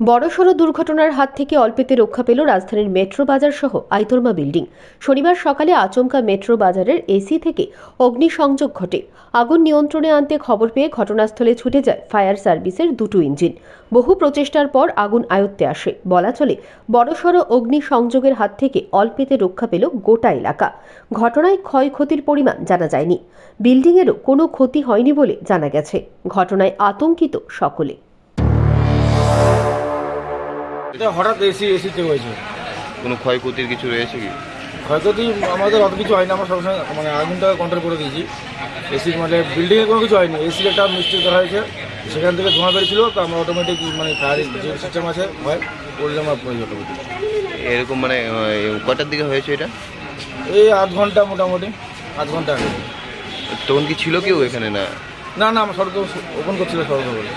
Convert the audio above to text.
বড়সড় দুর্ঘটনার হাত থেকে অল্পেতে রক্ষা পেল রাজধানীর মেট্রো বাজার সহ আইতরমা বিল্ডিং। শনিবার সকালে আচমকা মেট্রো বাজারের এসি থেকে অগ্নিসংযোগ ঘটে। আগুন নিয়ন্ত্রণে আনতে খবর পেয়ে ঘটনাস্থলে ছুটে যায় ফায়ার সার্ভিসের দুটো ইঞ্জিন। বহু প্রচেষ্টার পর আগুন আয়ত্তে আসে। বলা চলে, বড়সড় অগ্নিসংযোগের হাত থেকে অল্পেতে রক্ষা পেল গোটা এলাকা। ঘটনায় ক্ষয়ক্ষতির পরিমাণ জানা যায়নি। বিল্ডিংয়েরও কোনো ক্ষতি হয়নি বলে জানা গেছে। ঘটনায় আতঙ্কিত সকলে। এটা হঠাৎ এসি এসিতে হয়েছে। কোনো ক্ষয়ক্ষতির কিছু রয়েছে কি? ক্ষয়ক্ষতি আমাদের অত কিছু হয়নি আমরা সবসময় মানে আগুনটা কন্ট্রোল করে দিয়েছি। এসি মানে বিল্ডিংয়ে কোনো কিছু হয়নি এসির একটা মিস্টেক করা হয়েছে। সেখান থেকে ধোঁয়া বেরিয়েছিল তো আমরা অটোমেটিক মানে ফায়ার যে সিস্টেম আছে করলে আমরা অটোমেটিক এরকম মানে কটার দিকে হয়েছে এটা? এই আধ ঘণ্টা মোটামুটি আধ ঘণ্টা আগে। তখন কি ছিল কেউ এখানে না? না না আমরা সড়ক ওপেন করছিল সড়ক। বলে